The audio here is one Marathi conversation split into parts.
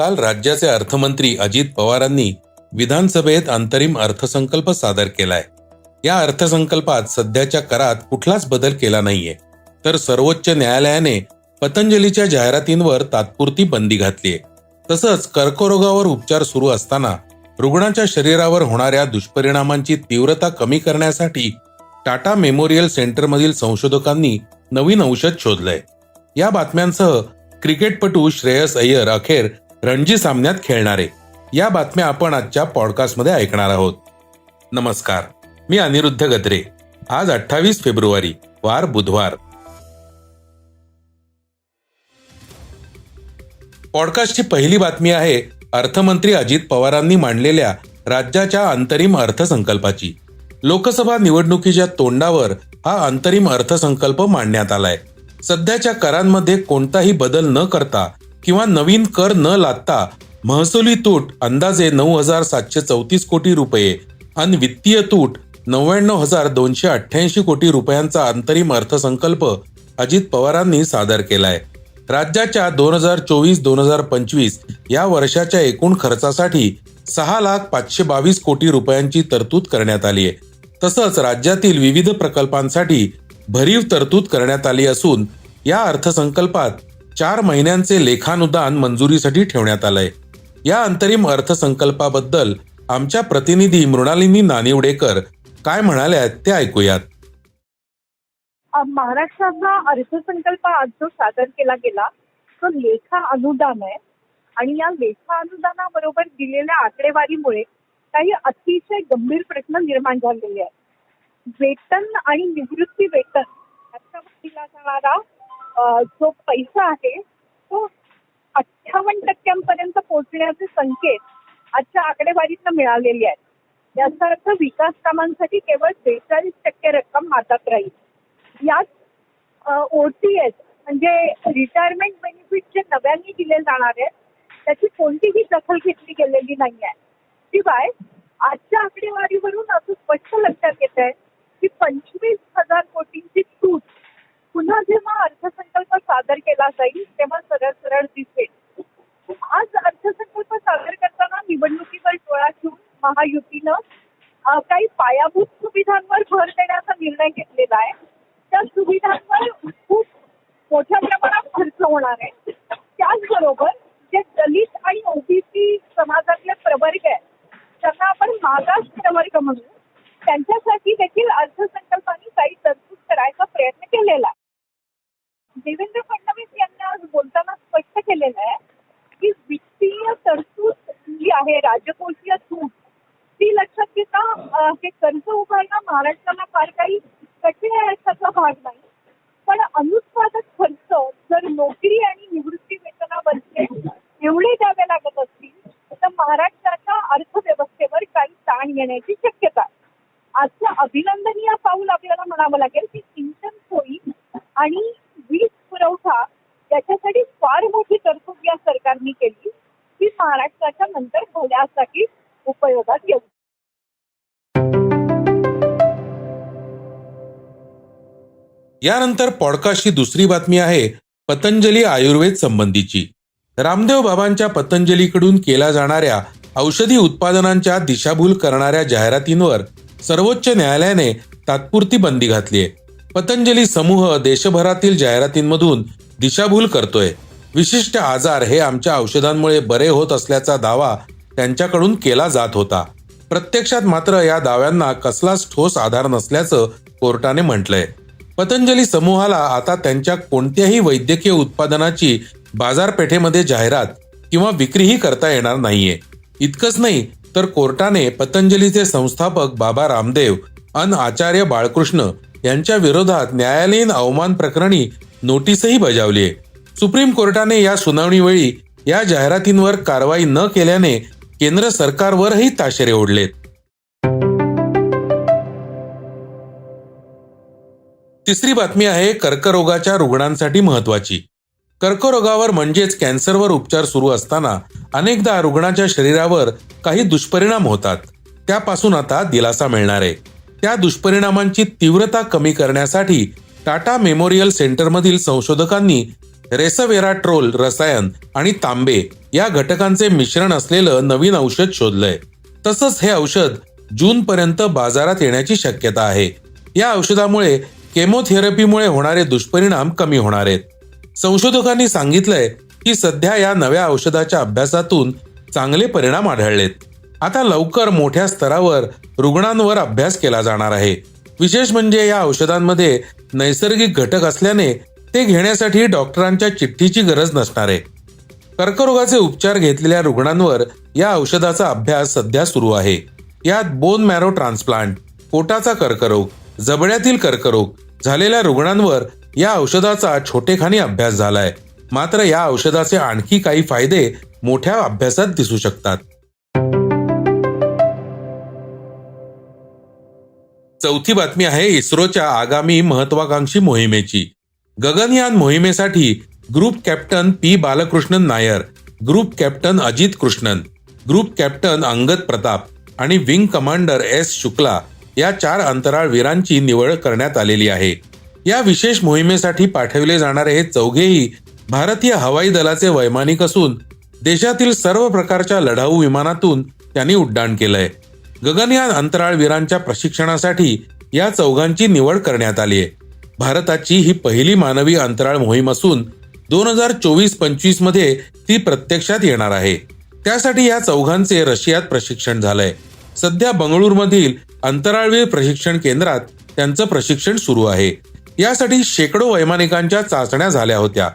काल राज्याचे अर्थमंत्री अजित पवारांनी विधानसभेत अंतरिम अर्थसंकल्प सादर केलाय. या अर्थसंकल्पात सध्याच्या करात कुठलाच बदल केला नाहीये. तर सर्वोच्च न्यायालयाने पतंजलीच्या जाहिरातींवर तात्पुरती बंदी घातलीय. तसंच कर्करोगावर उपचार सुरू असताना रुग्णाच्या शरीरावर होणाऱ्या दुष्परिणामांची तीव्रता कमी करण्यासाठी टाटा मेमोरियल सेंटरमधील संशोधकांनी नवीन औषध शोधलंय. या बातम्यांसह क्रिकेटपटू श्रेयस अय्यर अखेर रणजी सामन्यात खेळणारे. या बातम्या आपण आजच्या पॉडकास्टमध्ये ऐकणार आहोत. नमस्कार मी अनिरुद्ध गद्रे. आज अठ्ठावीस फेब्रुवारी वार बुधवार. पॉडकास्टची पहिली बातमी आहे अर्थमंत्री अजित पवारांनी मांडलेल्या राज्याच्या अंतरिम अर्थसंकल्पाची. लोकसभा निवडणुकीच्या तोंडावर हा अंतरिम अर्थसंकल्प मांडण्यात आलाय. सध्याच्या करांमध्ये कोणताही बदल न करता किंवा नवीन कर न लादता महसुली तूट अंदाजे नऊ हजार सातशे चौतीस कोटी रुपये आणि वित्तीय तूट नव्याण्णव हजार दोनशे अठ्ठ्याऐंशी कोटी रुपयांचा अंतरिम अर्थसंकल्प अजित पवारांनी सादर केलाय. राज्याच्या दोन हजार चोवीस दोन हजार पंचवीस या वर्षाच्या एकूण खर्चासाठी सहा लाख पाचशे बावीस कोटी रुपयांची तरतूद करण्यात आली आहे. तसंच राज्यातील विविध प्रकल्पांसाठी भरीव तरतूद करण्यात आली असून या अर्थसंकल्पात चार महिन्यांचे लेखानुदान मंजुरीसाठी ठेवण्यात आलंय. या अंतरिम अर्थसंकल्पाबद्दल आमच्या प्रतिनिधी मृणालिनी नानिवडेकर काय म्हणाल्यात ते ऐकूयात. महाराष्ट्राचा अर्थसंकल्प आज जो सादर केला गेला तो लेखा अनुदान आहे. आणि या लेखा अनुदानाबरोबर दिलेल्या आकडेवारीमुळे काही अतिशय गंभीर प्रश्न निर्माण झालेले आहेत. वेतन आणि निवृत्ती वेतन याच्यावर दिला जाणारा जो पैसा आहे तो अठ्ठावन्न टक्क्यांपर्यंत पोहोचण्याचे संकेत आजच्या आकडेवारीतनं मिळालेले आहेत. याचा अर्थ विकास कामांसाठी केवळ बेचाळीस टक्के रक्कम हातात राहील. यात ओटीएस म्हणजे रिटायरमेंट बेनिफिट जे नव्याने दिले जाणार आहेत त्याची कोणतीही दखल घेतली गेलेली नाही आहे. शिवाय आजच्या आकडेवारीवरून असं स्पष्ट लक्षात येत आहे की पंचवीस हजार कोटींची तूट पुन्हा जेव्हा अर्थसंकल्प सादर केला जाईल तेव्हा सरळ सरळ दिसेल. आज अर्थसंकल्प सादर करताना निवडणुकीवर डोळा ठेवून महायुतीनं काही पायाभूत सुविधांवर भर देण्याचा निर्णय घेतलेला आहे. त्या सुविधांवर खूप मोठ्या प्रमाणात खर्च होणार आहे. त्याचबरोबर जे दलित आणि ओबीसी समाजातले प्रवर्ग आहेत त्यांना आपण मागास प्रवर्ग म्हणू. त्यांच्यासाठी देखील अर्थसंकल्पाने काही तरतूद करायचा प्रयत्न केलेला देवेंद्र फडणवीस यांनी आज बोलताना स्पष्ट केलेलं आहे की वित्तीय तरतूद जी आहे राजकोषीय तूट ती लक्षात घेता हे कर्ज उभारणं महाराष्ट्राला फार काही कठीण आहे त्याचा भाग नाही. पण अनुत्पादक खर्च जर नोकरी आणि निवृत्ती वेतनावरचे एवढे द्यावे लागत असतील तर महाराष्ट्राच्या अर्थव्यवस्थेवर काही ताण येण्याची शक्यता आहे. आजचं अभिनंदनीय पाऊल आपल्याला म्हणावं लागेल की सिंचन सोयी आणि पुरवठा याच्यासाठी फार मोठी तरतूद या सरकारने केली. ती महाराष्ट्राच्या नंतर भल्यासाठी उपयोगात येऊ. यानंतर पॉडकास्टची दुसरी बातमी आहे पतंजली आयुर्वेद संबंधीची. रामदेव बाबांच्या पतंजलीकडून केल्या जाणाऱ्या औषधी उत्पादनांच्या दिशाभूल करणाऱ्या जाहिरातींवर सर्वोच्च न्यायालयाने तात्पुरती बंदी घातली आहे. पतंजली समूह देशभरातील जाहिरातींमधून दिशाभूल करतोय. विशिष्ट आजार हे आमच्या औषधांमुळे बरे होत असल्याचा दावा त्यांच्याकडून केला जात होता. प्रत्यक्षात मात्र या दाव्यांना कसलाच ठोस आधार नसल्याचं कोर्टाने म्हटलंय. पतंजली समूहाला आता त्यांच्या कोणत्याही वैद्यकीय उत्पादनाची बाजारपेठेमध्ये जाहिरात किंवा विक्रीही करता येणार नाहीये. इतकंच नाही तर कोर्टाने पतंजलीचे संस्थापक बाबा रामदेव अन आचार्य बाळकृष्ण यांच्या विरोधात न्यायालयीन अवमान प्रकरणी नोटीसही बजावली आहे सुप्रीम कोर्टाने या सुनावणीवेळी या जाहिरातींवर कारवाई न केल्याने केंद्र सरकारवरही ताशेरे ओढलेत. तिसरी बातमी आहे कर्करोगाच्या रुग्णांसाठी महत्वाची कर्करोगावर म्हणजेच कॅन्सरवर उपचार सुरू असताना अनेकदा रुग्णाच्या शरीरावर काही दुष्परिणाम होतात. त्यापासून आता दिलासा मिळणार आहे. त्या दुष्परिणामांची तीव्रता कमी करण्यासाठी टाटा मेमोरियल सेंटरमधील संशोधकांनी रेसवेराट्रोल रसायन आणि तांबे या घटकांचे मिश्रण असलेलं नवीन औषध शोधलंय. तसंच हे औषध जून पर्यंत बाजारात येण्याची शक्यता आहे. या औषधामुळे केमोथेरपीमुळे होणारे दुष्परिणाम कमी होणार आहेत. संशोधकांनी सांगितलंय की सध्या या नव्या औषधाच्या अभ्यासातून चांगले परिणाम आढळलेत. आता लवकर मोठ्या स्तरावर रुग्णांवर अभ्यास केला जाणार आहे. विशेष म्हणजे या औषधांमध्ये नैसर्गिक घटक असल्याने ते घेण्यासाठी डॉक्टरांच्या चिठ्ठीची गरज नसणार आहे. कर्करोगाचे उपचार घेतलेल्या रुग्णांवर या औषधाचा अभ्यास सध्या सुरू आहे. यात बोन मॅरो ट्रान्सप्लांट पोटाचा कर्करोग जबड्यातील कर्करोग झालेल्या रुग्णांवर या औषधाचा छोटेखानी अभ्यास झालाय. मात्र या औषधाचे आणखी काही फायदे मोठ्या अभ्यासात दिसू शकतात. चौथी बातमी आहे इस्रोच्या आगामी महत्वाकांक्षी मोहिमेची. गगनयान मोहिमेसाठी group captain P Balakrishnan Nair group captain Ajit Krishnan group captain Angad Pratap आणि विंग कमांडर एस शुक्ला या चार अंतराळ वीरांची निवड करण्यात आलेली आहे. या विशेष मोहिमेसाठी पाठवले जाणारे हे चौघेही भारतीय हवाई दलाचे वैमानिक असून देशातील सर्व प्रकारच्या लढाऊ विमानातून त्यांनी उड्डाण केलंय. गगनयान अंतराळ वीरांच्या प्रशिक्षणासाठी या चौघांची निवड करण्यात आली आहे. भारताची ही पहिली मानवी अंतराळ मोहीम असून दोन हजार चोवीस पंचवीसमध्ये ती प्रत्यक्षात येणार आहे. त्यासाठी या चौघांचे रशियात प्रशिक्षण झालंय. सध्या बंगळूरमधील अंतराळवीर प्रशिक्षण केंद्रात त्यांचं प्रशिक्षण सुरू आहे. यासाठी शेकडो वैमानिकांच्या चाचण्या झाल्या होत्या.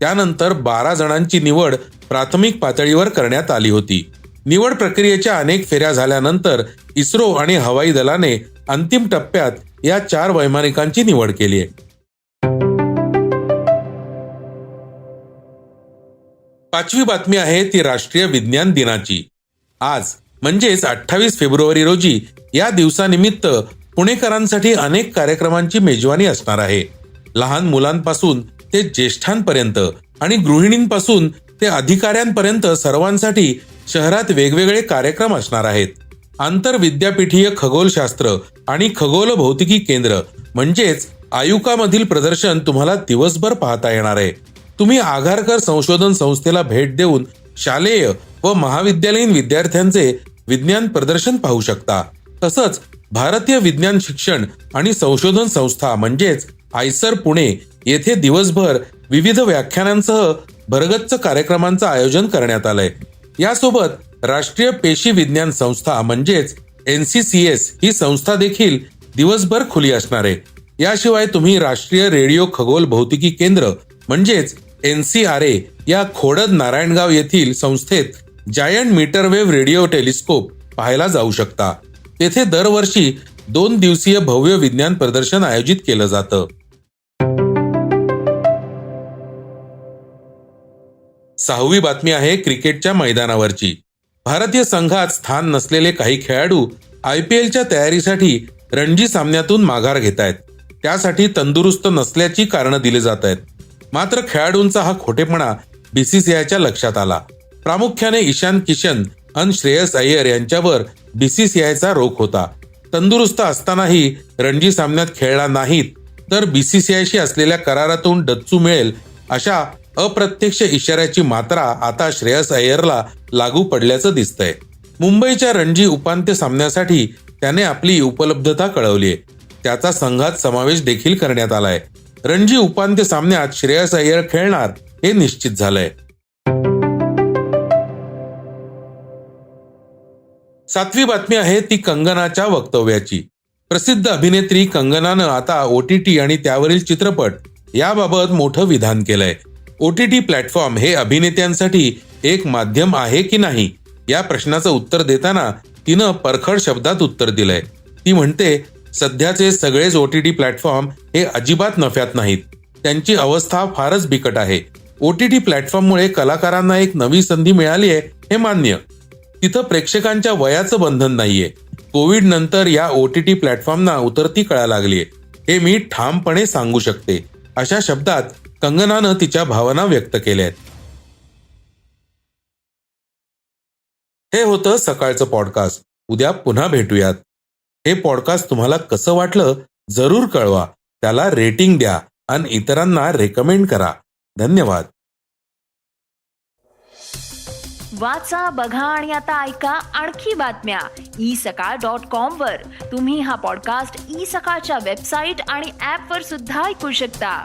त्यानंतर बारा जणांची निवड प्राथमिक पातळीवर करण्यात आली होती. निवड प्रक्रियेच्या अनेक फेऱ्या झाल्यानंतर इस्रो आणि हवाई दलाने अंतिम टप्प्यात या चार वैमानिकांची निवड केली आहे. पाचवी बातमी आहे ती राष्ट्रीय विज्ञान दिनाची. आज म्हणजेच अठ्ठावीस फेब्रुवारी रोजी या दिवसानिमित्त पुणेकरांसाठी अनेक कार्यक्रमांची मेजवानी असणार आहे. लहान मुलांपासून ते ज्येष्ठांपर्यंत आणि गृहिणींपासून ते अधिकाऱ्यांपर्यंत सर्वांसाठी शहरात वेगवेगळे कार्यक्रम असणार आहेत. आंतर विद्यापीठीय खगोलशास्त्र आणि खगोल भौतिकी केंद्र म्हणजेच आयुकामधील प्रदर्शन तुम्हाला दिवसभर पाहता येणार आहे. तुम्ही आघारकर संशोधन संस्थेला भेट देऊन शालेय व महाविद्यालयीन विद्यार्थ्यांचे विज्ञान प्रदर्शन पाहू शकता. तसंच भारतीय विज्ञान शिक्षण आणि संशोधन संस्था म्हणजेच आयसर पुणे येथे दिवसभर विविध व्याख्यानांसह भरगच्च कार्यक्रमांचं आयोजन करण्यात आलंय. यासोबत राष्ट्रीय पेशी विज्ञान संस्था म्हणजेच एन सी सी एस ही संस्था देखील दिवसभर खुली असणार आहे. याशिवाय तुम्ही राष्ट्रीय रेडिओ खगोल भौतिकी केंद्र म्हणजेच एन सी आर ए या खोडद नारायणगाव येथील संस्थेत जायंट मीटरवेव्ह रेडिओ टेलिस्कोप पाहायला जाऊ शकता. तेथे दरवर्षी दोन दिवसीय भव्य विज्ञान प्रदर्शन आयोजित केलं जातं. सहावी बातमी आहे क्रिकेटच्या मैदानावरची. भारतीय संघात स्थान नसलेले काही खेळाडू आय पी एलच्या तयारीसाठी रणजी सामन्यातून माघार घेत आहेत त्यासाठी तंदुरुस्त नसल्याची कारणं दिली जात आहेत मात्र खेळाडूंचा हा खोटेपणा बीसीसीआयच्या लक्षात आला. प्रामुख्याने ईशान किशन आणि श्रेयस अय्यर यांच्यावर बीसीसीआयचा रोख होता. तंदुरुस्त असतानाही रणजी सामन्यात खेळला नाहीत तर बीसीसीआयशी असलेल्या करारातून डच्चू मिळेल अशा अप्रत्यक्ष इशाऱ्याची मात्रा आता श्रेयस अय्यरला लागू पडल्याचं दिसतंय. मुंबईच्या रणजी उपांत्य सामन्यासाठी त्याने आपली उपलब्धता कळवली आहे. त्याचा संघात समावेश देखील करण्यात आलाय. रणजी उपांत्य सामन्यात श्रेयस अय्यर खेळणार हे निश्चित झालंय. सातवी बातमी आहे ती कंगनाच्या वक्तव्याची. प्रसिद्ध अभिनेत्री कंगनानं आता ओटीटी आणि त्यावरील चित्रपट याबाबत मोठं विधान केलंय. ओ टी टी प्लॅटफॉर्म हे अभिनेत्यांसाठी एक माध्यम आहे की नाही? या प्रश्नाचं उत्तर देताना तिनं परखड शब्दात उत्तर दिलंय. ती म्हणते सध्याचे सगळेच ओ टी टी प्लॅटफॉर्म हे अजिबात नफ्यात नाहीत. त्यांची अवस्था फारच बिकट आहे. ओ टी टी प्लॅटफॉर्ममुळे कलाकारांना एक नवी संधी मिळाली आहे हे मान्य. तिथं प्रेक्षकांच्या वयाचं बंधन नाहीये. कोविड नंतर या ओ टी टी प्लॅटफॉर्मना उतरती कळा लागलीये. हे मी ठामपणे सांगू शकते. अशा शब्दात कंगनानं तिच्या भावना व्यक्त केल्या आहेत हे होतं सकाळचं पॉडकास्ट उद्या पुन्हा भेटूयात. हे पॉडकास्ट तुम्हाला कसं वाटलं जरूर कळवा. त्याला रेटिंग द्या आणि इतरांना रेकमेंड करा. धन्यवाद. वाचा बघा आणि आता ऐका आणखी बातम्या. ई सकाळ डॉट कॉम वर. तुम्ही हा पॉडकास्ट ई सकाळच्या वेबसाईट आणि ऍप वर सुद्धा ऐकू शकता.